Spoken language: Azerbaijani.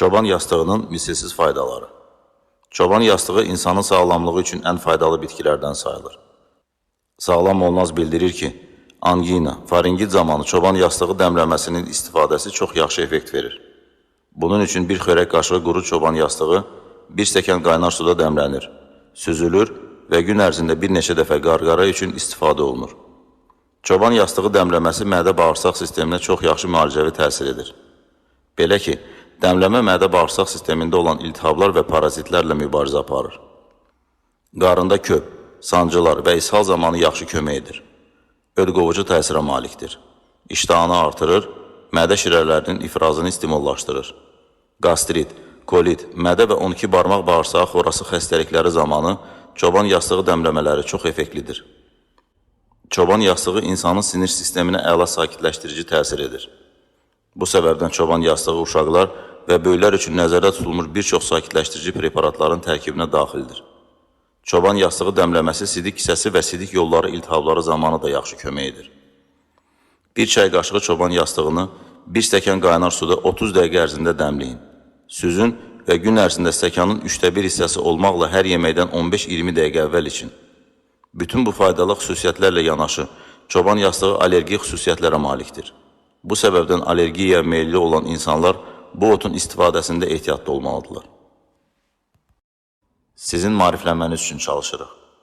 Çoban yastığının misilsiz faydaları. Çoban yastığı insanın sağlamlığı üçün ən faydalı bitkilərdən sayılır. Sağlam olmaz bildirir ki, angina, faringit zamanı çoban yastığı dəmləməsinin istifadəsi çox yaxşı effekt verir. Bunun üçün bir xörək qaşığı quru çoban yastığı bir stəkan qaynar suda dəmlənir, süzülür və gün ərzində bir neçə dəfə qarqara üçün istifadə olunur. Çoban yastığı dəmləməsi mədə-bağırsaq sisteminə çox yaxşı müalicəvi təsir edir. Belə ki, dəmləmə mədə-bağırsaq sistemində olan iltihablar və parazitlərlə mübarizə aparır. Qarında köp, sancılar və ishal zamanı yaxşı kömək edir. Ödqovucu təsirə malikdir. İştahını artırır, mədə şirələrinin ifrazını stimullaşdırır. Qastrit, kolit, mədə və 12 barmaq bağırsağı xorası xəstəlikləri zamanı çoban yastığı dəmləmələri çox effektlidir. Çoban yastığı insanın sinir sisteminə əla sakitləşdirici təsir edir. Bu səbəbdən çoban yastığı uşaqlar və böyüklər üçün nəzərdə tutulmuş bir çox sakitləşdirici preparatların tərkibinə daxildir. Çoban yastığı dəmləməsi sidik kisəsi və sidik yolları iltihabları zamanı da yaxşı kömək edir. Bir çay qaşığı çoban yastığını bir stəkan qaynar suda 30 dəqiqə ərzində dəmləyin. Süzün və gün ərzində stəkanın üçdə bir hissəsi olmaqla hər yeməkdən 15-20 dəqiqə əvvəl için. Bütün bu faydalı xüsusiyyətlərlə yanaşı, çoban yastığı allergi xüsusiyyətlərə malikdir. Bu səbəbdən allergiyaya meyilli olan insanlar bu otun istifadəsində ehtiyatlı olmalıdırlar. Sizin maariflənməniz üçün çalışırıq.